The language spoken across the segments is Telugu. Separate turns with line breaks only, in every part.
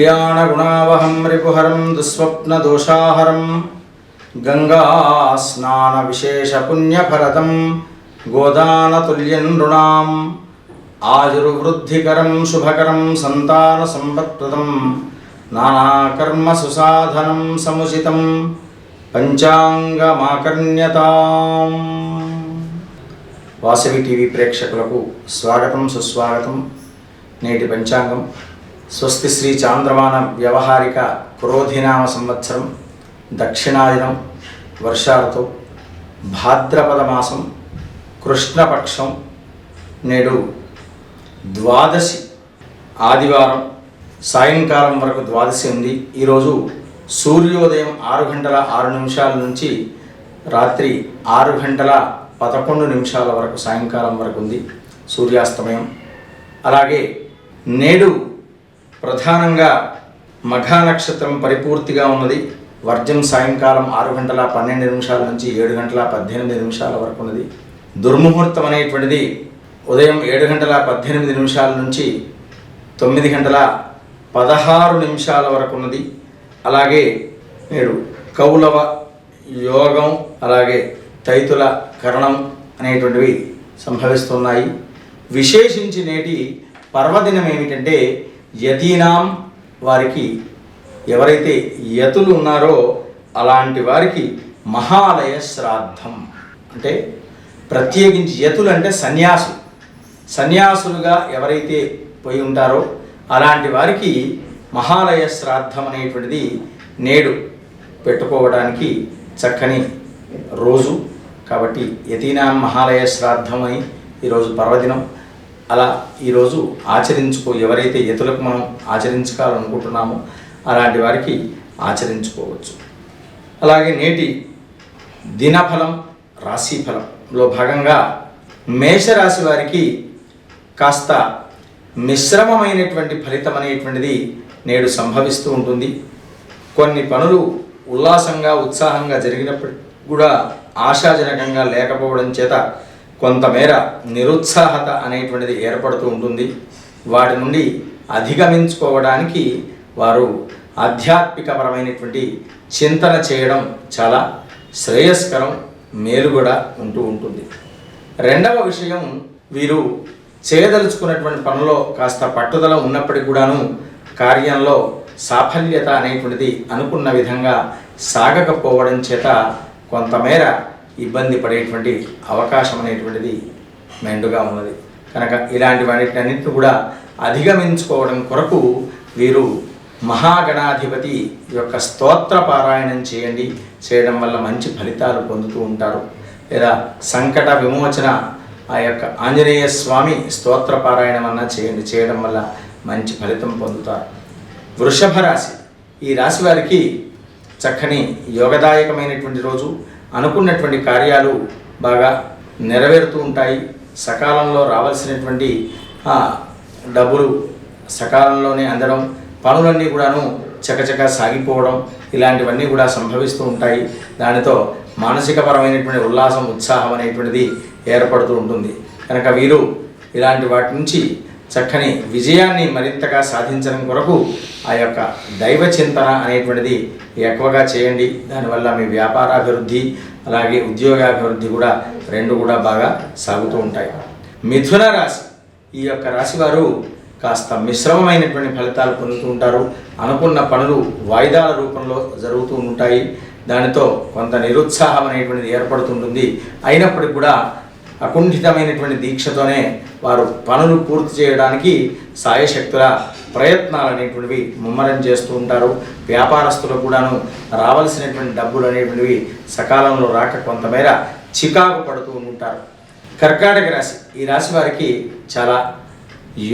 శ్రీకళ్యాణగుణావహం రిపుహరం దుస్వప్నదోషాహరం గంగాస్నానవిశేషపుణ్యఫలదం గోదానతుల్యం నృణాం ఆయుర్వృద్ధికరం శుభకరం సంతానసంపత్ప్రదం నానాకర్మసుసాధనం సముచితం పంచాంగమాకర్ణ్యతాం. వాసవి టీవీ ప్రేక్షకులకు స్వాగతం సుస్వాగతం. నేటి పంచాంగం స్వస్తి శ్రీ చాంద్రమాన వ్యవహారిక క్రోధినామ సంవత్సరం దక్షిణాదినం వర్షాలతో భాద్రపద మాసం కృష్ణపక్షం నేడు ద్వాదశి ఆదివారం. సాయంకాలం వరకు ద్వాదశి ఉంది. ఈరోజు సూర్యోదయం ఆరు గంటల ఆరు నిమిషాల నుంచి రాత్రి ఆరు గంటల పదకొండు నిమిషాల వరకు సాయంకాలం వరకు ఉంది సూర్యాస్తమయం. అలాగే నేడు ప్రధానంగా మఘా నక్షత్రం పరిపూర్తిగా ఉన్నది. వర్జం సాయంకాలం ఆరు గంటల పన్నెండు నిమిషాల నుంచి ఏడు గంటల పద్దెనిమిది నిమిషాల వరకు ఉన్నది. దుర్ముహూర్తం అనేటువంటిది ఉదయం ఏడు గంటల పద్దెనిమిది నిమిషాల నుంచి తొమ్మిది గంటల పదహారు నిమిషాల వరకు ఉన్నది అలాగే నేడు కౌలవ యోగం అలాగే తైతుల కరణం అనేటువంటివి సంభవిస్తున్నాయి. విశేషించి నేటి పర్వదినం ఏమిటంటే యతీనాం వారికి ఎవరైతే యతులు ఉన్నారో అలాంటి వారికి మహాలయ శ్రాద్ధం. అంటే ప్రత్యేకించి యతులు అంటే సన్యాసులు సన్యాసులుగా ఎవరైతే పోయి ఉంటారో అలాంటి వారికి మహాలయ శ్రాద్ధం అనేటువంటిది నేడు పెట్టుకోవడానికి చక్కని రోజు. కాబట్టి యతీనాం మహాలయ శ్రాద్ధం అని ఈరోజు పర్వదినం. అలా ఈరోజు ఆచరించుకో ఎవరైతే యతులకు మనం ఆచరించుకోవాలనుకుంటున్నామో అలాంటి వారికి ఆచరించుకోవచ్చు. అలాగే నేటి దినఫలం రాశిఫలంలో భాగంగా మేషరాశి వారికి కాస్త మిశ్రమమైనటువంటి ఫలితం అనేటువంటిది నేడు సంభవిస్తూ ఉంటుంది. కొన్ని పనులు ఉల్లాసంగా ఉత్సాహంగా జరిగినప్పటికీ కూడా ఆశాజనకంగా లేకపోవడం చేత కొంతమేర నిరుత్సాహత అనేటువంటిది ఏర్పడుతూ ఉంటుంది. వాటి నుండి అధిగమించుకోవడానికి వారు ఆధ్యాత్మికపరమైనటువంటి చింతన చేయడం చాలా శ్రేయస్కరం మేలు కూడా ఉంటూ ఉంటుంది. రెండవ విషయం వీరు చేయదలుచుకున్నటువంటి పనిలో కాస్త పట్టుదల ఉన్నప్పటికీ కూడాను కార్యంలో సాఫల్యత అనేటువంటిది అనుకున్న విధంగా సాగకపోవడం చేత కొంతమేర ఇబ్బంది పడేటువంటి అవకాశం అనేటువంటిది మెండుగా ఉన్నది. కనుక ఇలాంటి వాటినన్నింటిని కూడా అధిగమించుకోవడం కొరకు వీరు మహాగణాధిపతి యొక్క స్తోత్ర పారాయణం చేయండి. చేయడం వల్ల మంచి ఫలితాలు పొందుతూ ఉంటారు. లేదా సంకట విమోచన ఆ యొక్క ఆంజనేయ స్వామి స్తోత్ర పారాయణం అన్నా చేయండి చేయడం వల్ల మంచి ఫలితం పొందుతారు. వృషభ రాశి. ఈ రాశి వారికి చక్కని యోగదాయకమైనటువంటి రోజు అనుకున్నటువంటి కార్యాలు బాగా నెరవేరుతూ ఉంటాయి. సకాలంలో రావాల్సినటువంటి డబ్బులు సకాలంలోనే అందడం పనులన్నీ కూడాను చకచక సాగిపోవడం ఇలాంటివన్నీ కూడా సంభవిస్తూ ఉంటాయి. దానితో మానసికపరమైనటువంటి ఉల్లాసం ఉత్సాహం అనేటువంటిది ఏర్పడుతూ ఉంటుంది. కనుక వీరు ఇలాంటి వాటి నుంచి చక్కని విజయాన్ని మరింతగా సాధించడం కొరకు ఆ యొక్క దైవ చింతన అనేటువంటిది ఎక్కువగా చేయండి. దానివల్ల మీ వ్యాపారాభివృద్ధి అలాగే ఉద్యోగాభివృద్ధి కూడా రెండు కూడా బాగా సాగుతూ ఉంటాయి. మిథున రాశి. ఈ యొక్క రాశి వారు కాస్త మిశ్రమమైనటువంటి ఫలితాలు పొందుతూ ఉంటారు. అనుకున్న పనులు వాయిదాల రూపంలో జరుగుతూ ఉంటాయి. దానితో కొంత నిరుత్సాహం అనేటువంటిది ఏర్పడుతుంటుంది అయినప్పటికీ కూడా అకుంఠితమైనటువంటి దీక్షతోనే వారు పనులు పూర్తి చేయడానికి సాయశక్తుల ప్రయత్నాలు అనేటువంటివి ముమ్మరం చేస్తూ ఉంటారు. వ్యాపారస్తులకు కూడాను రావాల్సినటువంటి డబ్బులు అనేటువంటివి సకాలంలో రాక కొంతమేర చికాకు పడుతూ ఉంటారు. కర్కాటక రాశి ఈ రాశి వారికి చాలా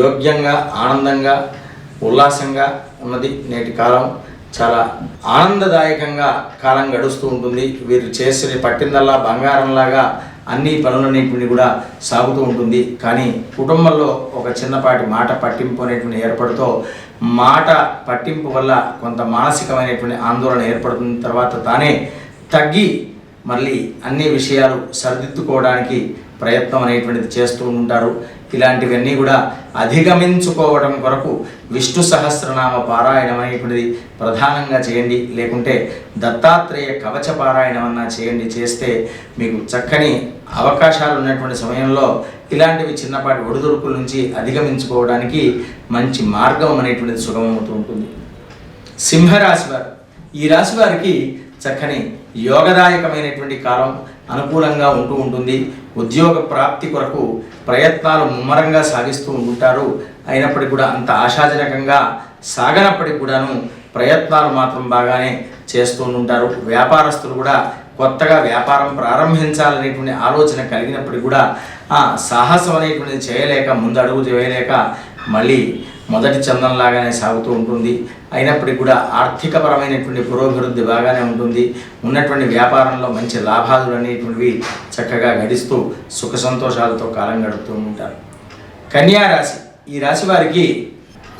యోగ్యంగా ఆనందంగా ఉల్లాసంగా ఉన్నది నేటి కాలం. చాలా ఆనందదాయకంగా కాలం గడుస్తూ ఉంటుంది. వీరు చేసిన పట్టిందల్లా బంగారంలాగా అన్ని పనులన్నింటిని కూడా సాగుతూ ఉంటుంది. కానీ కుటుంబంలో ఒక చిన్నపాటి మాట పట్టింపు అనేటువంటి ఏర్పడుతో మాట పట్టింపు వల్ల కొంత మానసికమైనటువంటి ఆందోళన ఏర్పడుతున్న తర్వాత తానే తగ్గి మళ్ళీ అన్ని విషయాలు సరిదిద్దుకోవడానికి ప్రయత్నం అనేటువంటిది చేస్తూ ఉంటారు. ఇలాంటివన్నీ కూడా అధిగమించుకోవడం కొరకు విష్ణు సహస్రనామ పారాయణం అనేటువంటిది ప్రధానంగా చేయండి. లేకుంటే దత్తాత్రేయ కవచ పారాయణం అన్నా చేయండి. చేస్తే మీకు చక్కని అవకాశాలు ఉన్నటువంటి సమయంలో ఇలాంటివి చిన్నపాటి ఒడిదుడుకుల నుంచి అధిగమించుకోవడానికి మంచి మార్గం అనేటువంటిది సుగమవుతూ ఉంటుంది. సింహరాశి వారు. ఈ రాశి వారికి చక్కని యోగదాయకమైనటువంటి కాలం అనుకూలంగా ఉంటూ ఉంటుంది. ఉద్యోగ ప్రాప్తి కొరకు ప్రయత్నాలు ముమ్మరంగా సాగిస్తూ ఉంటారు. అయినప్పటికీ కూడా అంత ఆశాజనకంగా సాగనప్పటికి కూడాను ప్రయత్నాలు మాత్రం బాగానే చేస్తూ ఉంటారు. వ్యాపారస్తులు కూడా కొత్తగా వ్యాపారం ప్రారంభించాలనేటువంటి ఆలోచన కలిగినప్పటికీ కూడా ఆ సాహసం అనేటువంటిది చేయలేక ముందడుగు చేయలేక మళ్ళీ మొదటి చందంలాగానే సాగుతూ ఉంటుంది. అయినప్పటికీ కూడా ఆర్థికపరమైనటువంటి పురోభివృద్ధి బాగానే ఉంటుంది. ఉన్నటువంటి వ్యాపారంలో మంచి లాభాలు అనేటువంటివి చక్కగా గడిస్తూ సుఖ సంతోషాలతో కాలం గడుపుతూ ఉంటారు. కన్యా రాశి. ఈ రాశి వారికి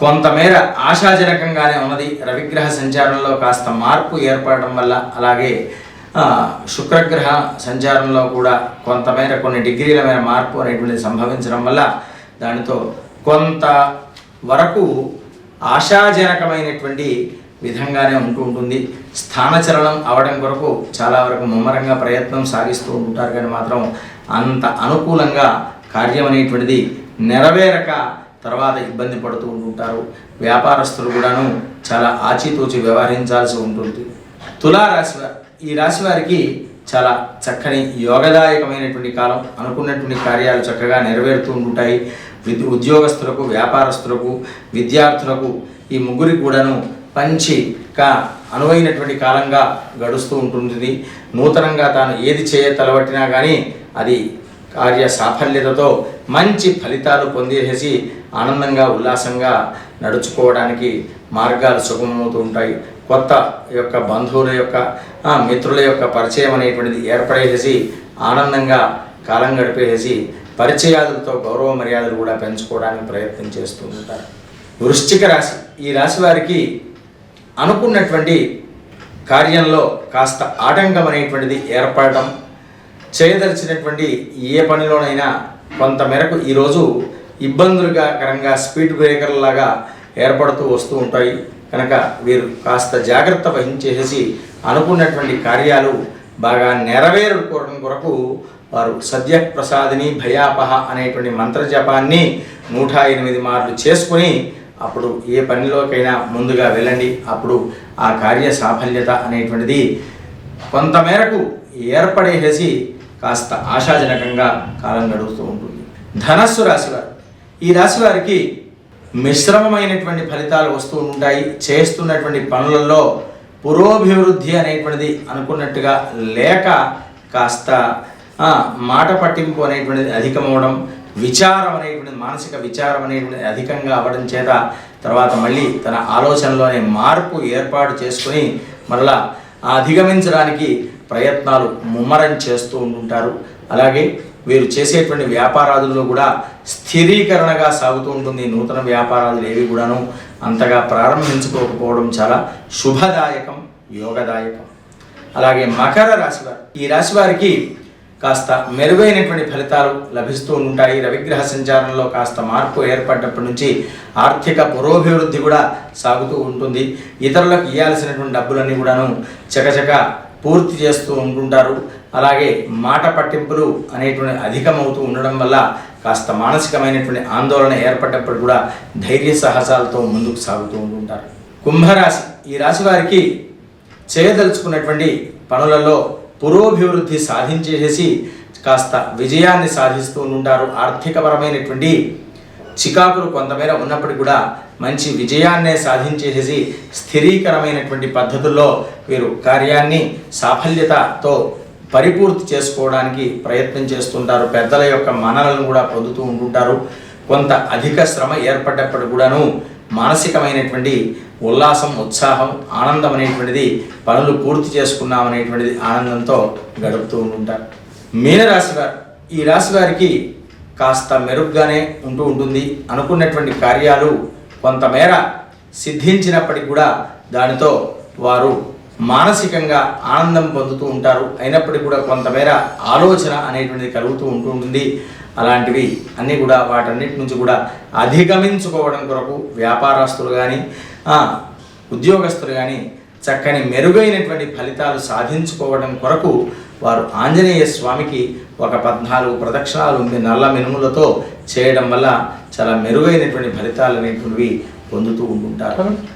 కొంతమేర ఆశాజనకంగానే ఉన్నది. రవిగ్రహ సంచారంలో కాస్త మార్పు ఏర్పడడం వల్ల అలాగే శుక్రగ్రహ సంచారంలో కూడా కొంతమేర కొన్ని డిగ్రీల మేర మార్పు అనేటువంటిది సంభవించడం వల్ల దానితో కొంత వరకు ఆశాజనకమైనటువంటి విధంగానే ఉంటూ ఉంటుంది. స్థానచలనం అవడం కొరకు చాలా వరకు ముమ్మరంగా ప్రయత్నం సాగిస్తూ ఉంటారు కానీ మాత్రం అంత అనుకూలంగా కార్యం అనేటువంటిది నెరవేరక తర్వాత ఇబ్బంది పడుతూ ఉంటుంటారు వ్యాపారస్తులు కూడాను చాలా ఆచితూచి వ్యవహరించాల్సి ఉంటుంది. తులారాశి వారు ఈ రాశి వారికి చాలా చక్కని యోగదాయకమైనటువంటి కాలం అనుకున్నటువంటి కార్యాలు చక్కగా నెరవేరుతూ ఉంటాయి. విద్య ఉద్యోగస్తులకు వ్యాపారస్తులకు విద్యార్థులకు ఈ ముగ్గురికి కూడాను మంచిగా అనువైనటువంటి కాలంగా గడుస్తూ ఉంటుంది నూతనంగా తాను ఏది చేయ తలబట్టినా కానీ అది కార్య సాఫల్యతతో మంచి ఫలితాలు పొందేసేసి ఆనందంగా ఉల్లాసంగా నడుచుకోవడానికి మార్గాలు సుగమమవుతూ ఉంటాయి. కొత్త యొక్క బంధువుల యొక్క మిత్రుల యొక్క పరిచయం అనేటువంటిది ఏర్పడేసేసి ఆనందంగా కాలం గడిపేసి పరిచయాలతో గౌరవ మర్యాదలు కూడా పెంచుకోవడానికి ప్రయత్నం చేస్తూ ఉంటారు. వృశ్చిక రాశి ఈ రాశి వారికి అనుకున్నటువంటి కార్యంలో కాస్త ఆటంకం అనేటువంటిది ఏర్పడటం చేయదలిచినటువంటి ఏ పనిలోనైనా కొంత మేరకు ఈరోజు ఇబ్బందులుగా కరంగా స్పీడ్ బ్రేకర్లాగా ఏర్పడుతూ వస్తూ ఉంటాయి. కనుక వీరు కాస్త జాగ్రత్త వహించేసి అనుకున్నటువంటి కార్యాలు బాగా నెరవేరుకోవడం కొరకు వారు సద్యప్రసాదిని భయాపహ అనేటువంటి మంత్రజపాన్ని నూట ఎనిమిది మార్లు చేసుకుని అప్పుడు ఏ పనిలోకైనా ముందుగా వెళ్ళండి. అప్పుడు ఆ కార్య సాఫల్యత అనేటువంటిది కొంతమేరకు ఏర్పడేసి కాస్త ఆశాజనకంగా కాలం గడుస్తూ ఉంటుంది. ధనస్సు రాశివారు ఈ రాశి వారికి మిశ్రమమైనటువంటి ఫలితాలు వస్తూ ఉంటాయి. చేస్తున్నటువంటి పనులలో పురోభివృద్ధి అనేటువంటిది అనుకున్నట్టుగా లేక కాస్త మాట పట్టింపు అనేటువంటిది అధికమవడం విచారం అనేటువంటిది మానసిక విచారం అనేటువంటిది అధికంగా అవ్వడం చేత తర్వాత మళ్ళీ తన ఆలోచనలోనే మార్పు ఏర్పాటు చేసుకొని మరలా అధిగమించడానికి ప్రయత్నాలు ముమ్మరం చేస్తూ ఉంటుంటారు. అలాగే వీరు చేసేటువంటి వ్యాపారాదుల్లో కూడా స్థిరీకరణగా సాగుతూ ఉంటుంది. నూతన వ్యాపారాలు ఏవి కూడాను అంతగా ప్రారంభించుకోకపోవడం చాలా శుభదాయకం యోగదాయకం. అలాగే మకర రాశి వారు ఈ రాశి వారికి కాస్త మెరుగైనటువంటి ఫలితాలు లభిస్తూ ఉంటాయి. రవిగ్రహ సంచారంలో కాస్త మార్పు ఏర్పడ్డప్పటి నుంచి ఆర్థిక పురోభివృద్ధి కూడా సాగుతూ ఉంటుంది. ఇతరులకు ఇవ్వాల్సినటువంటి డబ్బులన్నీ కూడాను చకచక పూర్తి చేస్తూ ఉంటుంటారు. అలాగే మాట పట్టింపులు అనేటువంటి అధికమవుతూ ఉండడం వల్ల కాస్త మానసికమైనటువంటి ఆందోళన ఏర్పడ్డప్పుడు కూడా ధైర్య సాహసాలతో ముందుకు సాగుతూ ఉంటుంటారు. కుంభరాశి ఈ రాశి వారికి చేయదలుచుకున్నటువంటి పనులలో పురోభివృద్ధి సాధించేసేసి కాస్త విజయాన్ని సాధిస్తూ ఉంటారు ఆర్థికపరమైనటువంటి చికాకులు కొంతమేర ఉన్నప్పటికీ కూడా మంచి విజయాన్నే సాధించేసేసి స్థిరీకరమైనటువంటి పద్ధతుల్లో వీరు కార్యాన్ని సాఫల్యతతో పరిపూర్తి చేసుకోవడానికి ప్రయత్నం చేస్తుంటారు. పెద్దల యొక్క మనలను కూడా పొందుతూ ఉంటుంటారు. కొంత అధిక శ్రమ ఏర్పడ్డప్పుడు కూడాను మానసికమైనటువంటి ఉల్లాసం ఉత్సాహం ఆనందం అనేటువంటిది పనులు పూర్తి చేసుకున్నాం అనేటువంటిది ఆనందంతో గడుపుతూ ఉంటుంటారు. మీనరాశి వారు ఈ రాశి వారికి కాస్త మెరుగ్గానే ఉంటూ ఉంటుంది. అనుకున్నటువంటి కార్యాలు కొంతమేర సిద్ధించినప్పటికి కూడా దానితో వారు మానసికంగా ఆనందం పొందుతూ ఉంటారు. అయినప్పటికీ కూడా కొంతమేర ఆలోచన అనేటువంటిది కలుగుతూ ఉంటూ ఉంటుంది. అలాంటివి అన్నీ కూడా వాటన్నిటి నుంచి కూడా అధిగమించుకోవడం కొరకు వ్యాపారస్తులు కానీ ఉద్యోగస్తులు కానీ చక్కని మెరుగైనటువంటి ఫలితాలు సాధించుకోవడం కొరకు వారు ఆంజనేయ స్వామికి ఒక పద్నాలుగు ప్రదక్షిణాలు ఉంది నల్ల మినుములతో చేయడం వల్ల చాలా మెరుగైనటువంటి ఫలితాలు అనేటువంటివి పొందుతూ ఉంటుంటారు.